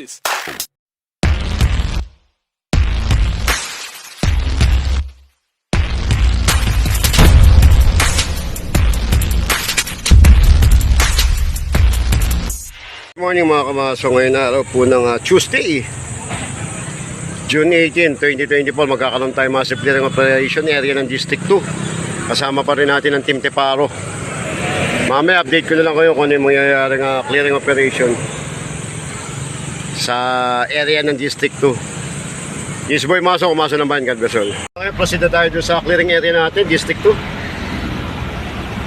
this? Good morning mga kamaso. Ngayon araw po ng ah, Tuesday. June 18, 2024. Magkakaroon tayo massive clearing operation area ng District 2. Kasama pa rin natin ang Team Teparo. Mamaya update ko na lang kayo kung ano yung mangyayari ng clearing operation sa area ng District 2. Yes boy, maso, kumaso ng bayan, God bless all. Okay, proceed na tayo dun sa clearing area natin, District 2.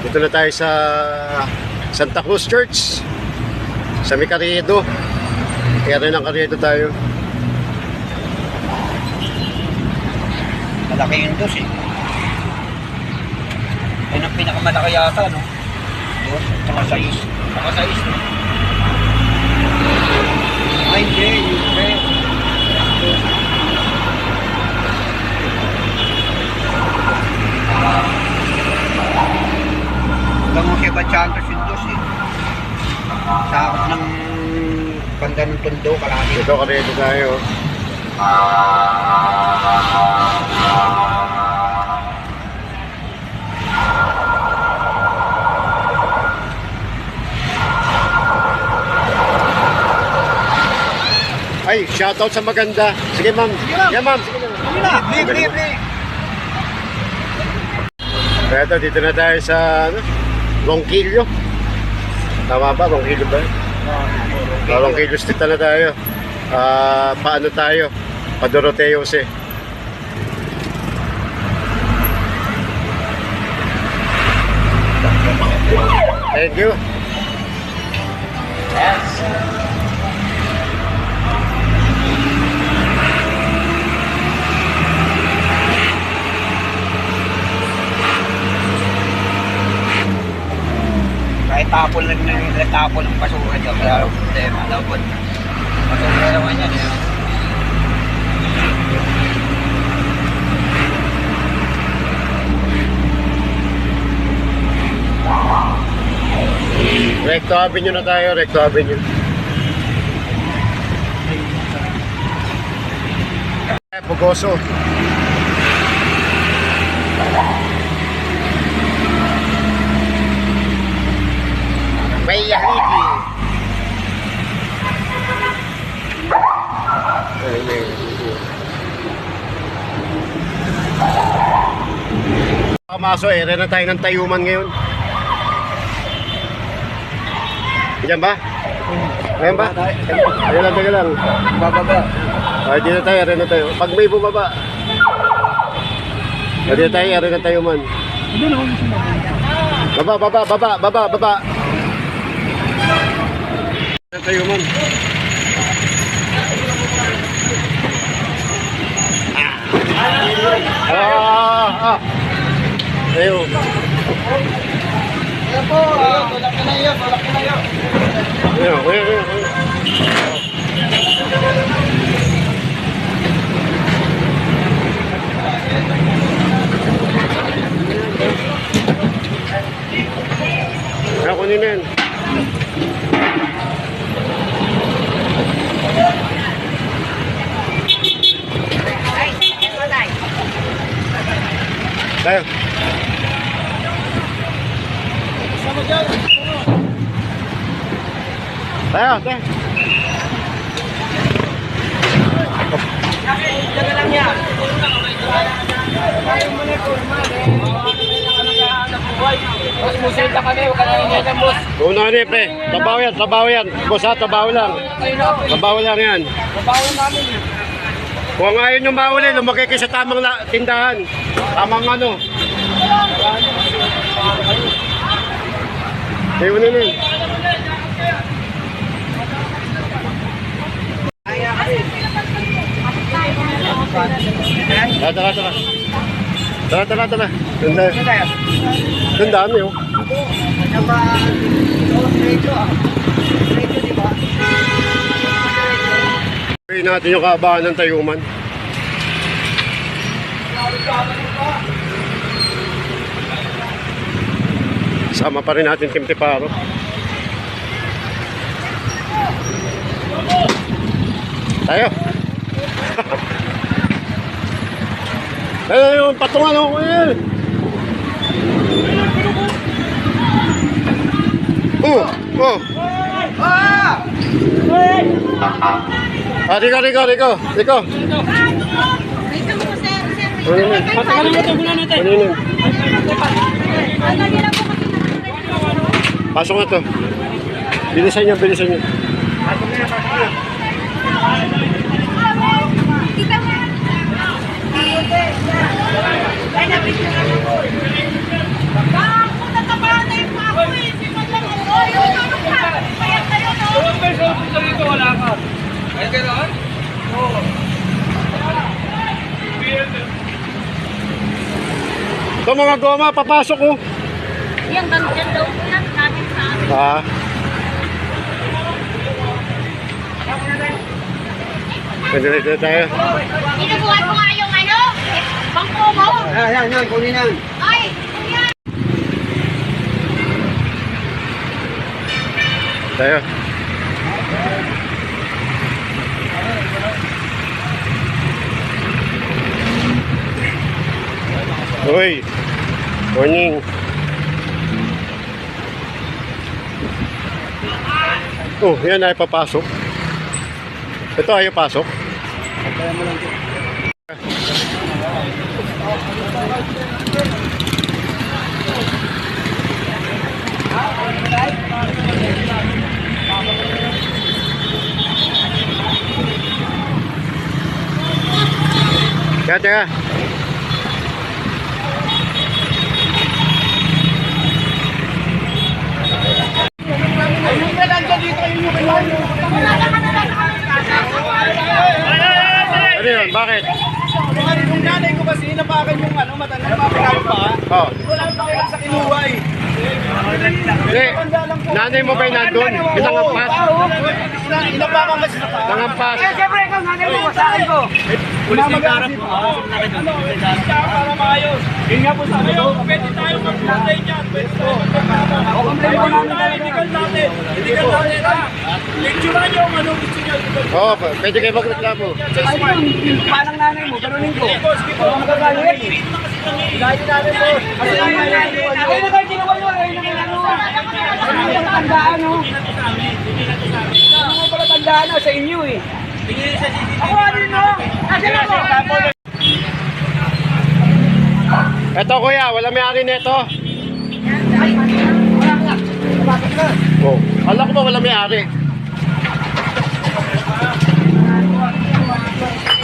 Dito na tayo sa Santa Cruz Church sa. Kaya rin ang Carriedo tayo. Malaki yung dos eh. Yan ang pinakamalaki yata, no? Dos, tsaka sais. Tsaka sais, no? Ay, hindi, yung tres. Dos. Hanggang mo kay Bachantos yung dos eh. Sakot ng banda ng tondo, kalahati. Tayo. Ay, shoutout sa maganda. Sige ma'am. Sige ma'am. Yeah, ma'am. Sige ma'am. Bli, bli. Kaya ito, dito na tayo sa ano, Ronquillo. Tama ba? Ronquillo ba? Sa Ronquillo Street na tayo. Ah, paano tayo? Pa Doroteo si. Thank you. Kahit tapon lang na yung tapon ng basura dyan, kaya ang problema. Dapat, basura naman yan. Eh. Recto Avenue na tayo, Recto Avenue. Pugoso. May Yahidi. Ay, may- Kamaso, ere na tayo ng tayuman ngayon. Diyan ba? Ayan ba? Ayan lang, taga lang. Bababa. Ay, dito tayo, ere na tayo. Pag may bumaba. Ay, dito tayo, ere na tayo man. Baba, baba, baba, baba, baba. Ere na tayo man. Ah, ah, ah. Ayun. Ayan po, tulak na yun, tulak na yun. Ayun, ayun, ayun, ayun. Kaya kunin na yan. Tayo. Tayo, tayo. Boss, musita kami, huwag ka na hinyan ng boss. Una ni pre, trabaho yan, trabaho yan. Boss ha, trabaho lang. Trabaho lang yan. trabaho namin. Kung ayaw nyo mauli, lumagay kayo sa tamang tindahan. Tamang ano. Kayo na yun. Tara, tara, tara. Tara, tara, tara. Doon tayo. Doon dami oh. Naba, medyo ah. Medyo, di ba? Gawin natin yung kaabahan ng tayuman. Sama pa rin natin Team Tiparo. Tayo. Ayun yung patungan ako yun. Oh, oh. Ah! Ah, Rico, Rico, Rico. Rico. Ano. Ano? Ano Pasok na to. Bilisan niyo, bilisan niyo. Kita mo. Ay, natapahan na ako eh. Kayo, no? Na wala ka. Ay, gano'n? Ito mga goma, papasok ko. Yung ganyan daw po yan natin sa amin. Ah. Pwede na tayo. Inubuhat mo nga yung ano? Bangko mo. Yan, yan, yan, kunin yan. Ay, yan. Tayo. Uy. Morning. Oh, yan ay papasok. Ito ay pasok. Teka, teka. Ano yun? Bakit? Yung nanay ko kasi napakan yung ano, matanda napakan pa. Oh. Wala akong pakialam sa kinuway. Hindi. Nanay mo ba yung nandun? Pinangampas? Inapakan kasi sa pa. Nangampas. Siyempre, ikaw nanay mo, sa akin ko. Mamagasin po. Ano, para maayos. Yun nga po sabi ko. Pwede tayo mag-play dyan. Pwede tayo mag-play. O, complain mo namin. Itigal natin. Itigal natin ha. Lecturean nyo kung anong gusto nyo. Oo, pwede kayo magreklamo. Ay, yung panang nanay mo, ganunin ko. Huwag magagalit. Ilayin namin po. Kasi ang nanay mo, ano. Ay, na kayo ginawa nyo. Ay, na mo pala tandaan, no? Ano mo pala tandaan, no? Sa inyo, eh. Ako, ano no? Asan ako? Eto kuya, wala may-ari nito. Oh, alam ko ba wala may-ari? Sa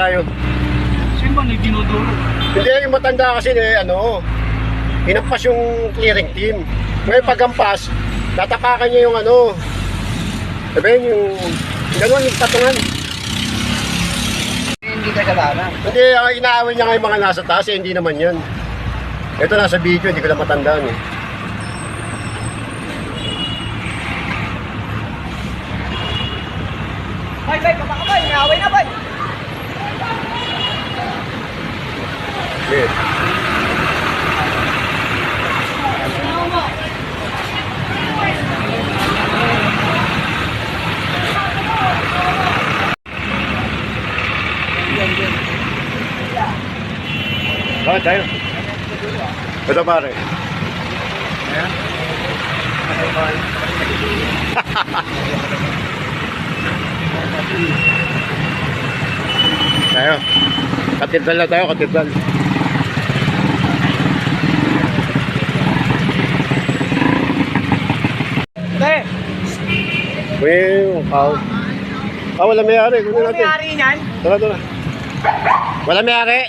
tayo. Sino ba nagdinodoro? Hindi, yung matanda kasi eh, ano, hinampas yung clearing team. Ngayon pagampas, tatapakan niya yung ano, sabihin yung, gano'n yung patungan. Hindi ka kasalanan. Hindi, ang inaaway niya nga yung mga nasa taas, eh, hindi naman yan. Ito nasa video, hindi ko lang matandaan eh. Bay, bay, kapakabay. May away na, bay. Yeah. Bakit tayo? Ito pare. tayo. Katedral na tayo, katedral. Te, Well, ah, ah, wala may-ari. Kunin natin. may-ari niyan? Tara, tara. Wala may-ari.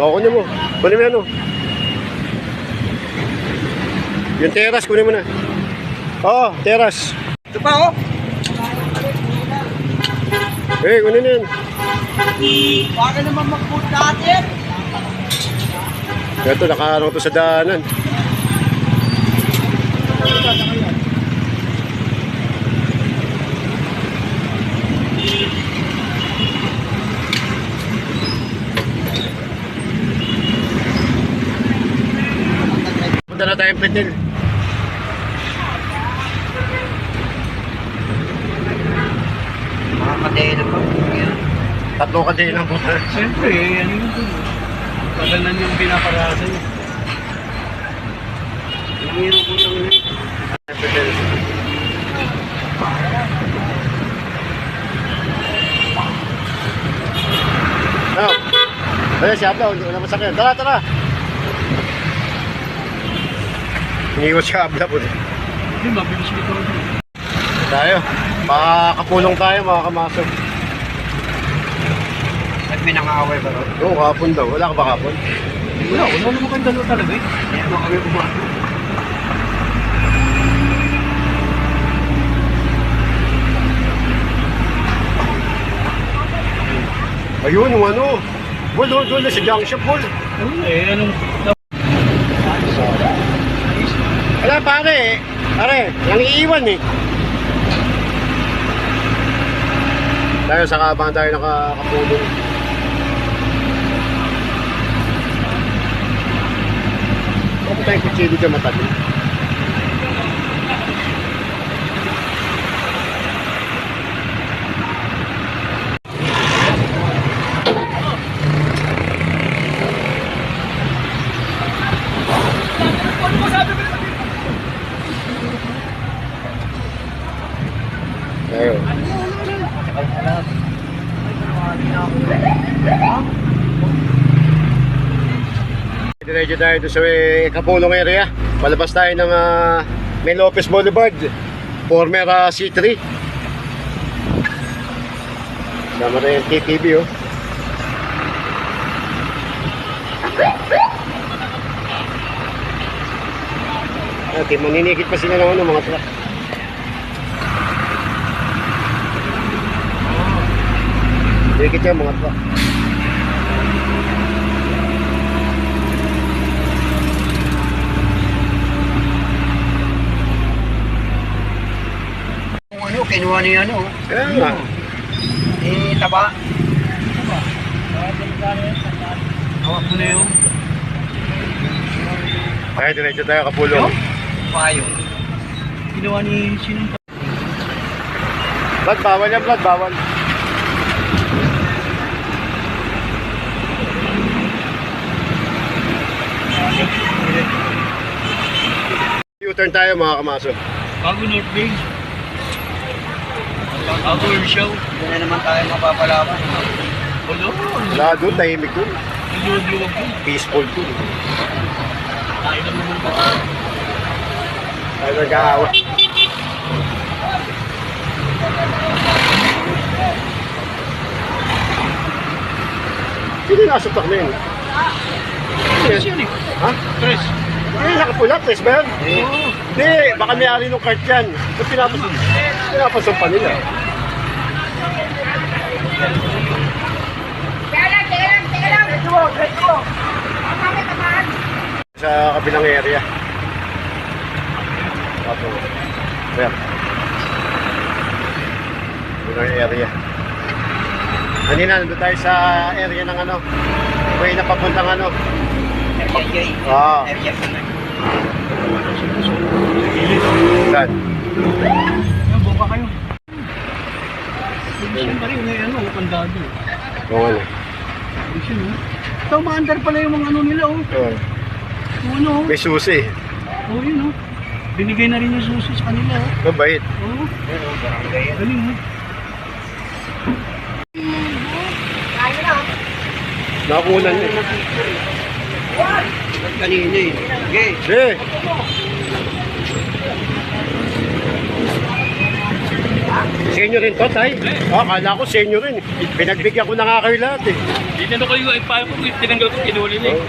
O, kunin mo. Kunin mo yan, oh. Yung teras, kunin mo na. Oo, teras. Ito pa, oh. Eh, kunin na yan. Baka naman mag-food natin. Ito, nakaharang to sa daanan. Bundle. Mga kadena pa. Ayan. Tatlo ka din ang buta. Siyempre, eh, ano yun dun? Tagal na niyang pinaparada yun. Nangyiro ko lang yun. Ano? Ayun, si Abla, hindi ko na masakyan. Tara, tara! Iniwas si Abla po. Hindi, mabilis ko ito. Tayo. Makakapulong tayo, mga kamasok. At may nang-aaway ba? Oo, kapon daw. Wala ka ba kapon? Wala, wala naman kang dalawa talaga eh. Hindi mo kami pumasok. Ayun, yung ano. Doon na si Junk Shop, Bol. Wala eh, anong... Wala, pare. Pare, yung iiwan eh. Tayo sa kabang tayo nakakapulong. Huwag tayong kutsili dyan matabi. Tayo. Diretso tayo doon sa may Kapulong area. Palabas tayo ng uh, May Lopez Boulevard. Former ah, C3. Sama na yung TTV oh. Di maninigit pa sila ng ano, mga truck. Dikit yan mga truck. Kung ano, kinuha niya ano. Kaya nga. Eh, taba. Hawak mo na yun. Kaya diretso tayo Kapulong. Payo. Ginawa ni sinong Blood, bawal yan, blood, bawal. U-turn tayo mga kamaso. Bago North Bay. Bago yung show. Doon na naman tayo mapapalaban. Wala. Wala doon, tahimik doon. Niluwag-luwag ko. Peaceful doon. Tayo lang naman ba? Tayo nag-aawa. Sino yung nasa tak na yun? Tres yun eh. Ha? Tres. Hindi, nakapula, tres ba yan? Oo. Hindi, baka may-ari ng cart yan. Pinapas pinapasan pa nila? Teka lang, teka lang, teka lang. Let's go, let's go. Ang bakit naman? Sa kabilang area. Apo. Ayan. Kabilang area. Kanina, nandun tayo sa area ng ano. Way na papuntang ano. RJ. Ah, RJ. saan? Buka kayo. Siyempre rin, may ano, kandado. Kung ano. Ayun, oh. Ito, maandar pala yung mga ano nila, oh. Ito, Yung ano, oh. May susi. Oh, yun, oh. Binigay na rin yung susi sa kanila, oh. Mabait. Oh, yan. galing, oh. Kaya na. Nakunan niya. Kanina eh. Okay. Eh! Senior rin to, tay? Ah, kala ko senior rin. Pinagbigyan ko na nga kayo lahat eh. Tinanong ko yung iPhone ko, tinanggal ko, kinuli na eh.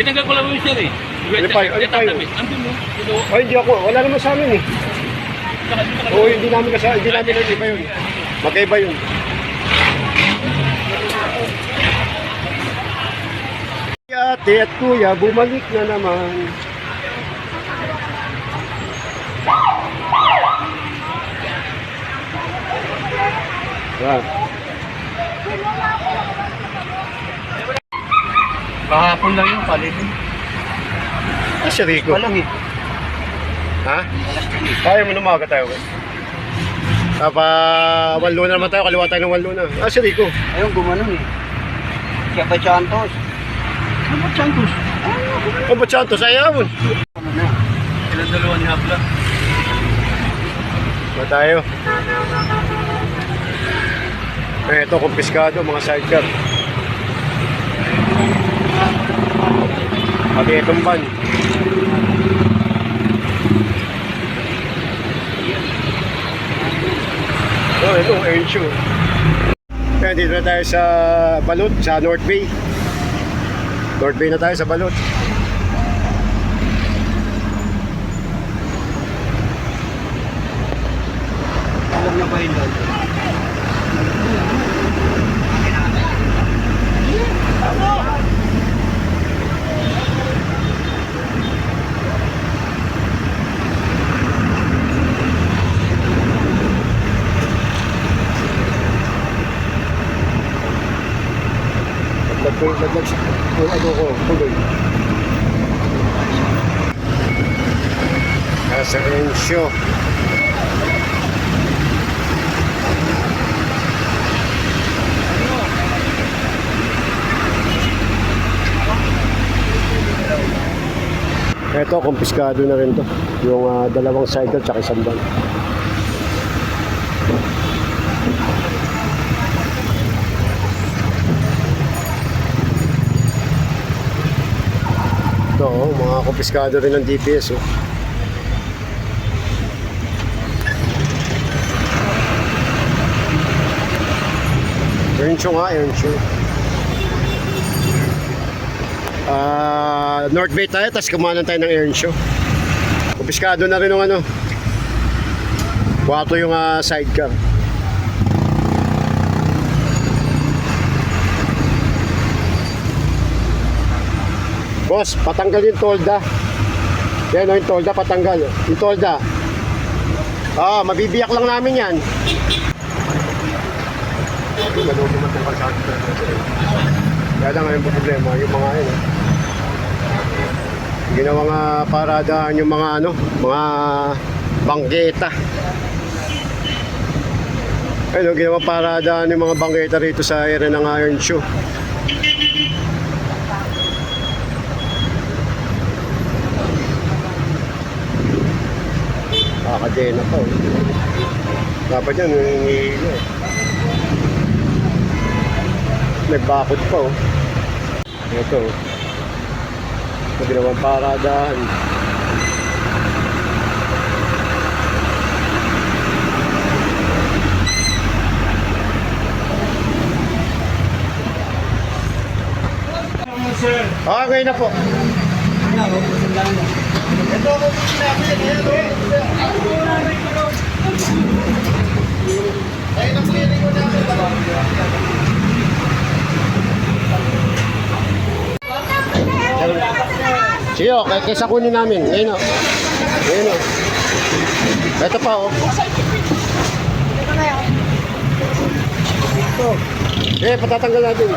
Tinanggal ko lang yung sir eh. Ano pa? Ano pa yun? Andun mo, kinuha. Oh, hindi ako. Wala naman sa amin eh. Oo, hindi namin kasama. Hindi namin hindi pa yun. Magkaiba yun. Ate at kuya, bumalik na naman. Yan. Kahapon lang yung palit, eh. Ah, si Rico. Walang eh. Ha? Kaya mo numaga tayo. Papa, one luna naman tayo, kaliwa tayo ng one luna. Ah, si Rico. Ayun, gumanon eh. Kaya ba Santos? Ano ba Santos? Ang ba't siya ito? Sayawon. Ano na? Ilang dalawa ni Hapla. Ba tayo? Eh, ito, kumpiskado, mga sidecar. Pati itong van. Oh, ito, Ensure. Kaya dito na tayo sa Balot, sa North Bay. North Bay na tayo sa Balot. Alam na ba yun? Naglag, kung ano ko, tuloy. Nasa Ensure. Ito, kumpiskado na rin to. Yung ah, dalawang cycle tsaka isang van. Ito, oh, mga kumpiskado rin ng DPS. Oh. Earnshaw nga, Earnshaw. Ah, North Bay tayo, tapos kumanan tayo ng Earnshaw. Kumpiskado na rin ng ano. Wato yung ah, sidecar. Boss, patanggal yung tolda. Yan o, yung tolda, patanggal. Yung tolda. Ah, mabibiyak lang namin yan. Kaya lang ngayon problema, yung mga ano. Ginawa nga paradaan yung mga ano, mga banggeta. Ayun, oh, ginawa paradaan yung mga banggeta rito sa area ng Iron Show. Kakadena pa oh. Dapat yan, eh. May bakod pa oh. Ito oh. Ito ginawang paradaan. Okay na po. Siyo, kay kaysa kunin namin. Ngayon o. Ngayon o. Ito pa o. Ito. Eh, patatanggal natin.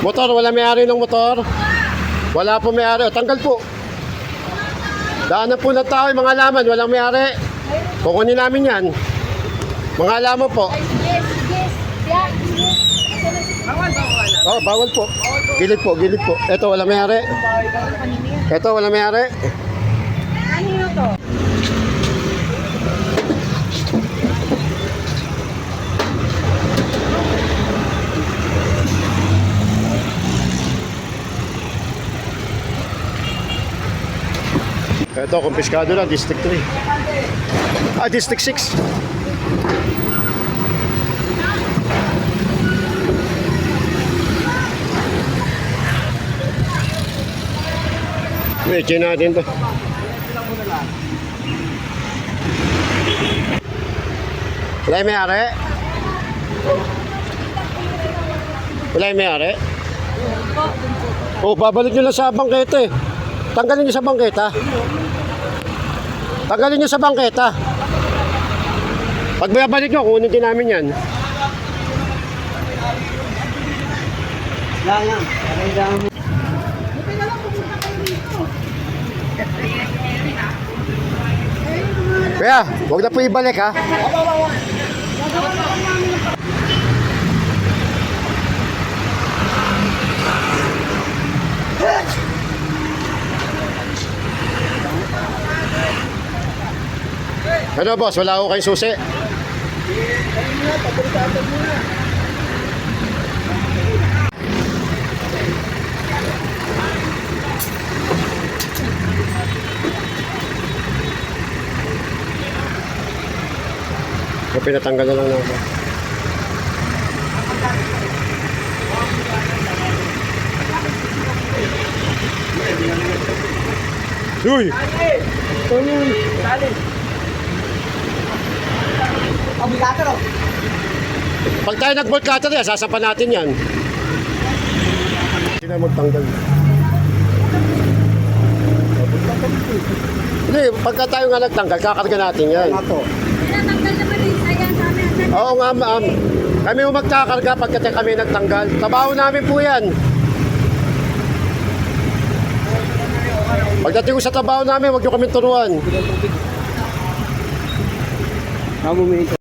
Motor, wala may-ari ng motor. Wala po may-ari. Tanggal po. Daanan po ng tao, yung mga laman, walang may-ari. Kukunin namin yan. Mga alaman po. Yeah, yes. Oh, bawal po. Gilid po, gilid po. Ito, wala may-ari. Ito, wala may-ari. Ito, kumpiskado na, District 3. Ah, District 6. Medyo natin to. Wala yung may-ari? Wala yung may-ari? Oh, babalik nyo lang sa bangketa eh. Tanggalin nyo sa bangketa. Tagalin nyo sa bangketa. Pag binabalik nyo, kunin din namin yan. Lang yan. Buti na lang pumunta kayo dito. Kuya, huwag na po ibalik ha. Ano boss, wala ko kayong susi? O pinatanggal na lang natin. Uy! Obligator oh. Pag tayo nag-bolt cutter yan, sasapan natin yan. Hindi na magtanggal. Hindi, pagka tayo nga nagtanggal, kakarga natin yan. Tinatanggal naman yung sayang sa amin. Oo nga, ma'am. Kami yung magkakarga pagka kami nagtanggal. Trabaho namin po yan. Pagdating ko sa trabaho namin, huwag nyo kami turuan. Namumingin